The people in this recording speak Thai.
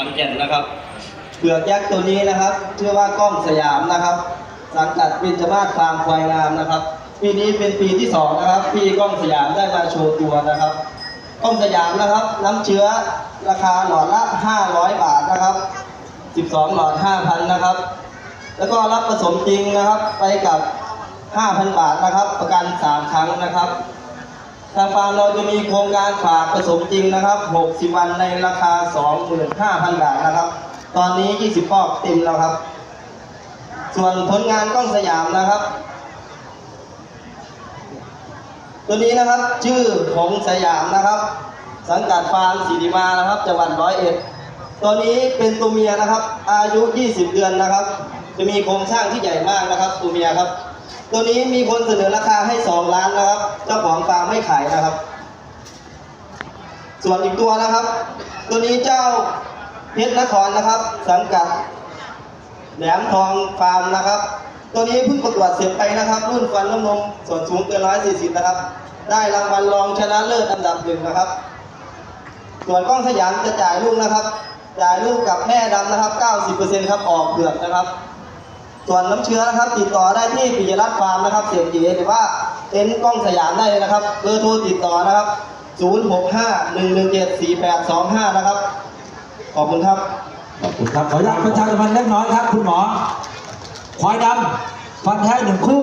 อนแก่นนะครับเผือกยักษ์ตัวนี้นะครับชื่อว่ากล้องสยามนะครับ สังกัดเป็นจมาศฟาร์มควายงามนะครับ ปีนี้เป็นปีที่สองนะครับที่กล้องสยามได้มาโชว์ตัวนะครับกล้องสยามนะครับ น้ำเชื้อราคาหลอดละ 500 บาทนะครับ 12 หลอด 5,000 นะครับ แล้วก็รับผสมจริงนะครับไปกับ 5,000 บาทนะครับ ประกัน 3 ครั้งนะครับ ทางฟาร์มเราจะมีโครงการฝากผสมจริงนะครับ 60 วันในราคา 25,000 บาทนะครับ ตอนนี้ 20คอกเต็มแล้วครับ ส่วนผลงานกล้องสยามนะครับ ตัวนี้นะครับชื่อหงสยามนะครับ สังกัดฟาร์มสีดิมานะครับจังหวัดร้อยเอ็ดตัวนี้เป็นตัวเมียนะครับ อายุ 20 เดือนนะครับ จะมีโครงสร้างที่ใหญ่มากนะครับตัวเมียครับ ตัวนี้มีคนเสนอราคาให้ 2 ล้านนะครับ เจ้าของฟาร์ม ไม่ขายนะครับ ส่วนอีกตัวนะครับ ตัวนี้เจ้าเพชรนครนะครับ สังกัดแหลมทองฟาร์มนะครับ ตัวนี้เพิ่งประกวดเสร็จไปนะครับ รุ่นฟันน้ำนมส่วนสูงเกิน140นะครับ ได้รางวัลรองชนะเลิศอันดับหนึ่งนะครับ ส่วนกล้องสยามจะจ่ายลูกนะครับ จ่ายลูกกับแม่ดำนะครับ 90%ครับออกเผือกนะครับ ส่วนน้ำเชื้อนะครับ ติดต่อได้ที่ปิยรัตน์ฟาร์มนะครับ เสียงเก๋หรือว่า เต็นท์กล้องสยามได้เลยนะครับเบอร์โทรติดต่อนะครับ 0651174825 นะครับ ขอบคุณครับ ขอบคุณครับขออนุญาตประชาสัมพันธ์เล็กน้อยครับ คุณหมอควายดำฟันแท้หนึ่งคู่